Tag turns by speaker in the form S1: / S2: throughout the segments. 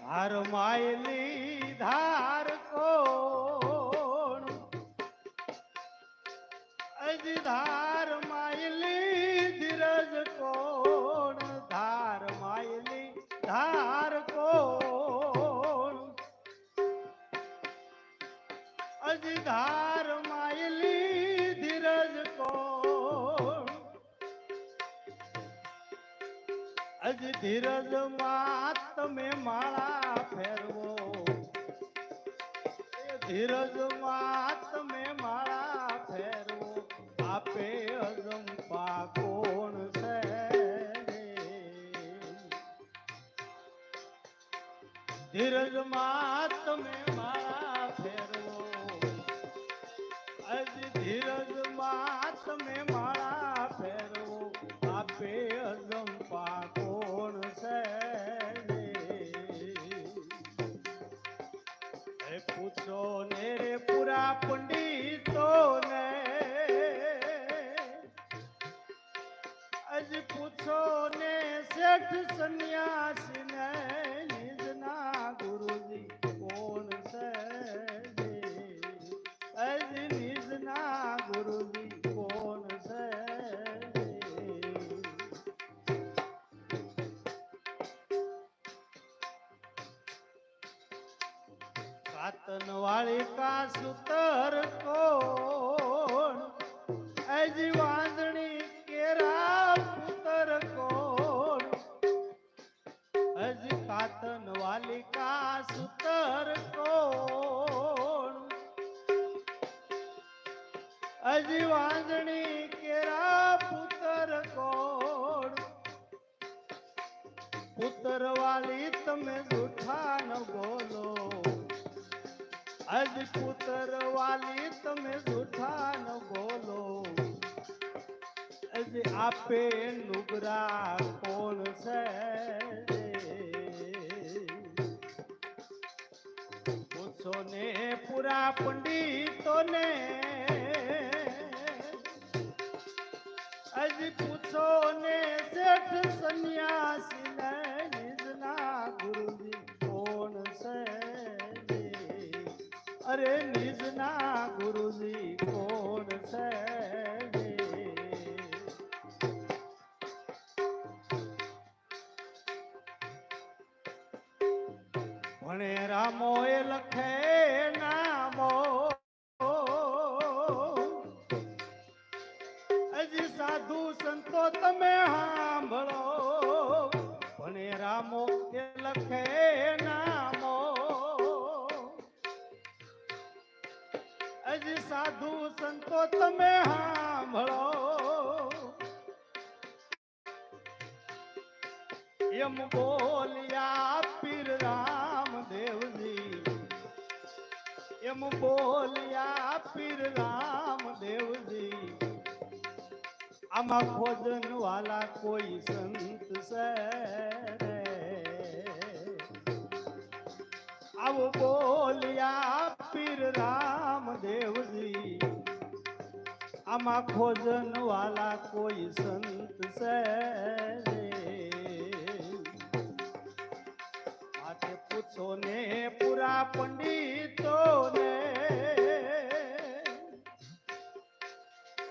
S1: ધાર માયલી ધાર કોણ? અજ ધાર અજ ધીરજમાં તમે માળા ફેરવો. ધીરજમાં તમે માળા ફેરવો. આપે અજંપા કોણ છે ધીરજમાં रतन वाली का सुतर कोण। ऐजी केरा पुतर कोण। अज कातन वाली का सुतर कोण। अज केरा पुतर कोण। पुतर वाली तमें जूठा बोलो। અજ વાલી તમે જૂઠા ન બોલો. અજ આપે નુગરા કોણ છે. પૂછો ને પૂરા પંડિતો ને અજ પૂછો ને શેઠ સન્યાસી ને ભણે રામો એ લખે નામો હજી સાધુ સંતો તમે સાંભળો ભણે રામો એ લખે સંતો તમે સાંભળો એમ બોલ્યા પીર રામદેવજી એમ બોલ્યા પીર રામદેવજી આમાં ભોજન વાલા કોઈ સંત છે રે. આવું બોલ્યા પીર રામદેવજી આમાં ખોજન વાલા કોઈ સંત છે. માટે પૂછો ને પૂરા પંડિતો ને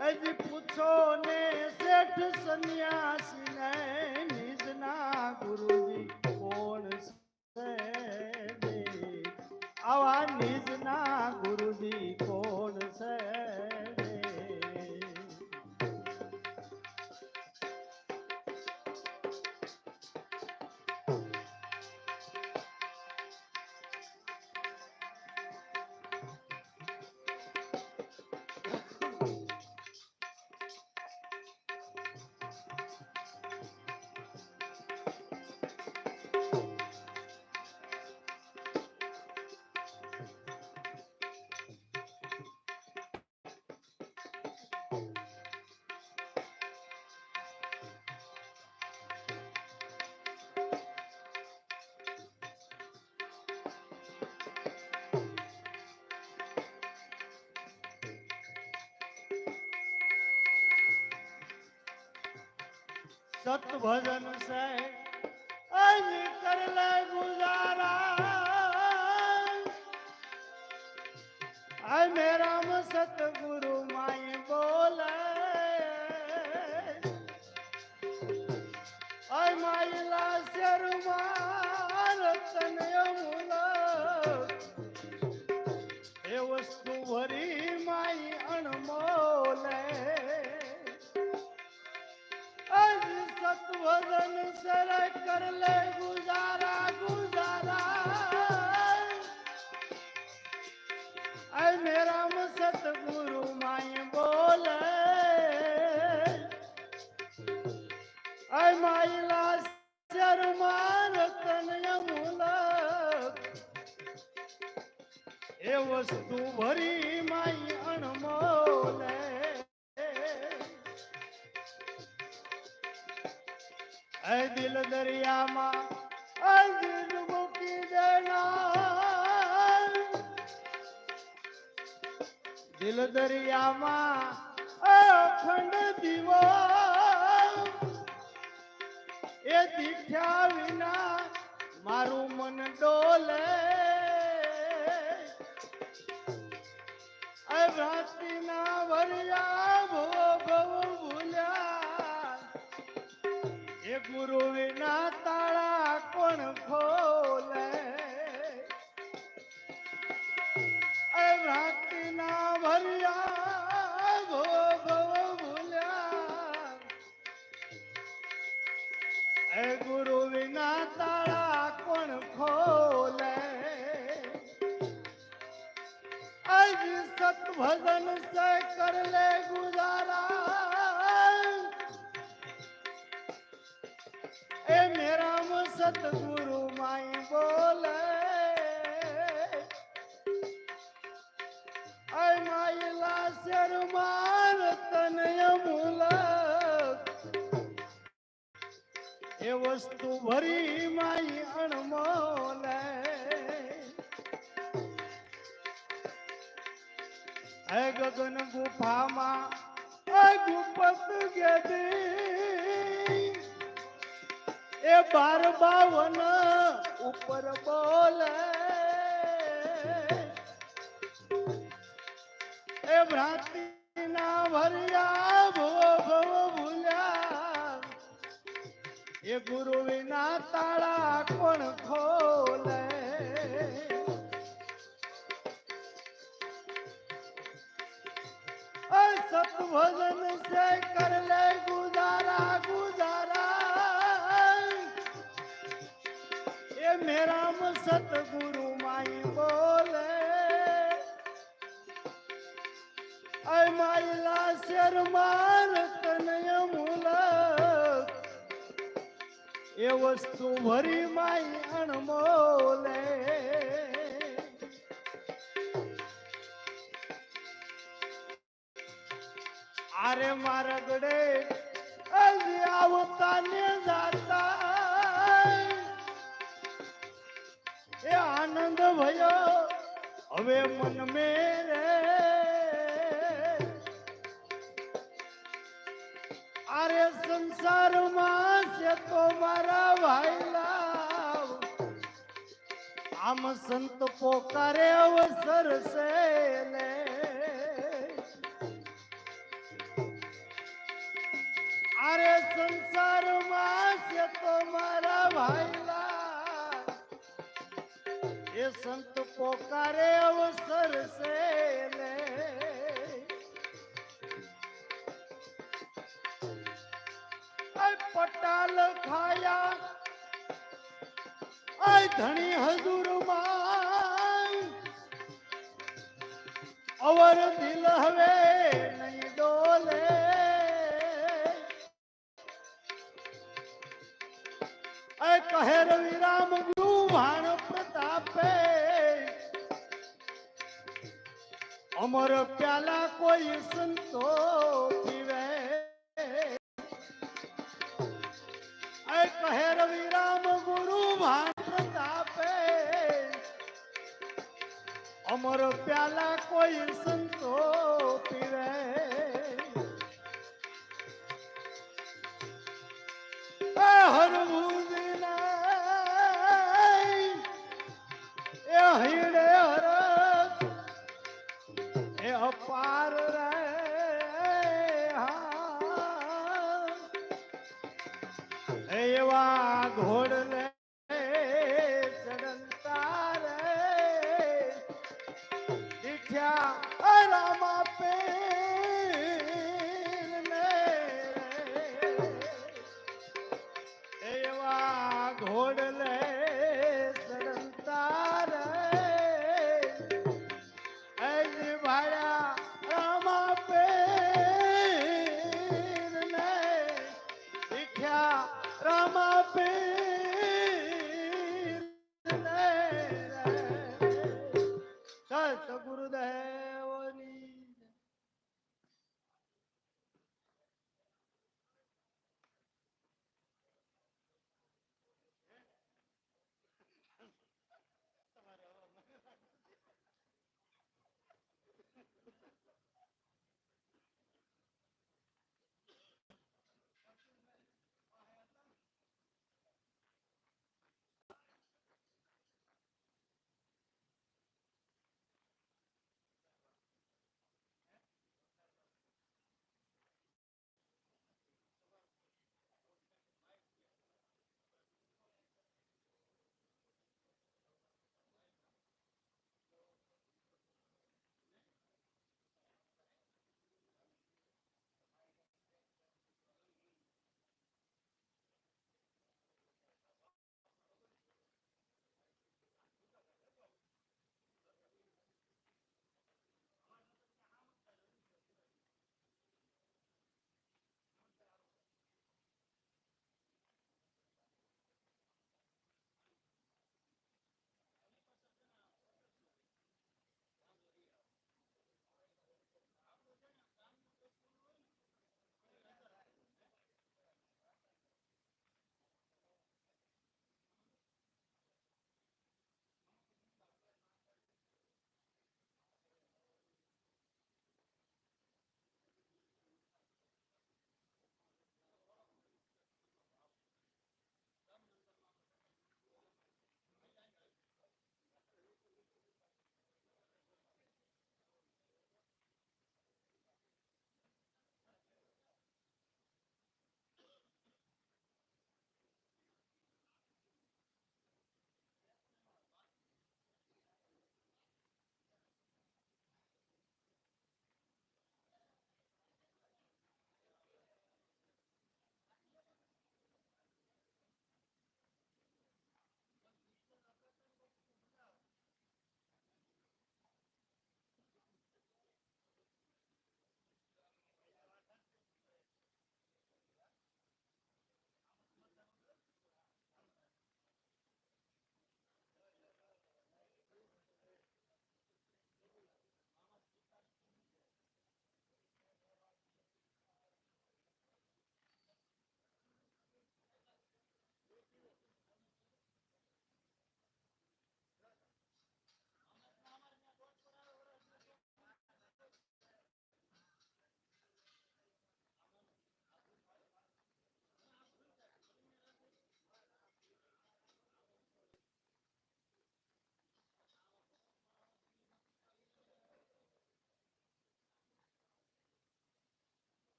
S1: હજી પૂછો ને શેઠ સંન્યાસી ને નિજના ગુરુજી કોણ છે? આવા નિજના ગુરુજી સત ભજન સે અજ કર લે ગુજારા. આય મેરામ સતગુરુ માય બોલે. भजन सर कर ले, गुजारा गुजारा। अरे मेरा मसत गुरु माई बोल। अरे माई ला शर्मान तन यमुना। ए वस्तु भरी माई अणमोल है એ દિલ દરિયામાં અજીત મૂકી દેના દિલ દરિયામાં અખંડ દીવો એ દીઠ્યા વિના મારું મન ડોલે. એ ભ્રાંતિના ભર્યા ગુરુ વિના તાળા કોણ ખોલે એ ભ્રાંતિના ભર્યા ભવ ભવ ભૂલ્યા એ ગુરુ વિના તાળા કોણ ખોલે આજ સત ભજન સે કર લે ગુજારા સતગુરુ માઈ બોલે આય માયલા શરમાર તનય મુલક એ વસ્તુ ભરી માઈ અણમોલે હે ગગન ગુફામાં એ ગુપત ગેદી એ બાર બાવન ઉપર બોલે. એ ભ્રાંતિના ભર્યા ભવ ભવ ભૂલ્યા. એ ગુરુ વિના તાળા કોણ ખોલે? સત ભજન સે કર લે ગુજારા सतगुरु माई बोले ऐ माईला शर्मान तनय मुला ये वस्तू भरी माई अणमोले अरे मारगडे अवताने जाता. આનંદ ભયો હવે મન મેરે આરે સંસારમાં છે તો મારા ભાઈલા આમ સંત પોકારે અવસર છે લે અરે સંસારમાં છે તો મારા ભાઈલા એ સંત પોકારે અવસર સે લે પટાલ ખાયા આ ધણી હજુરમાં અવર દિલ હવે નહીં ડોલે. કહેર વિરામ ગુરુ ભાણ तापे अमर प्याला कोई संतो पीवे कहे रवि राम गुरु भान प्रतापे अमर प्याला कोई संतो पीवे દીઠ્યા રામા પીરને એવા ઘોડલે ચડંતા રે. ભાયા રામા પીરને દીઠ્યા રામા પીરને સત सतगुरुदेव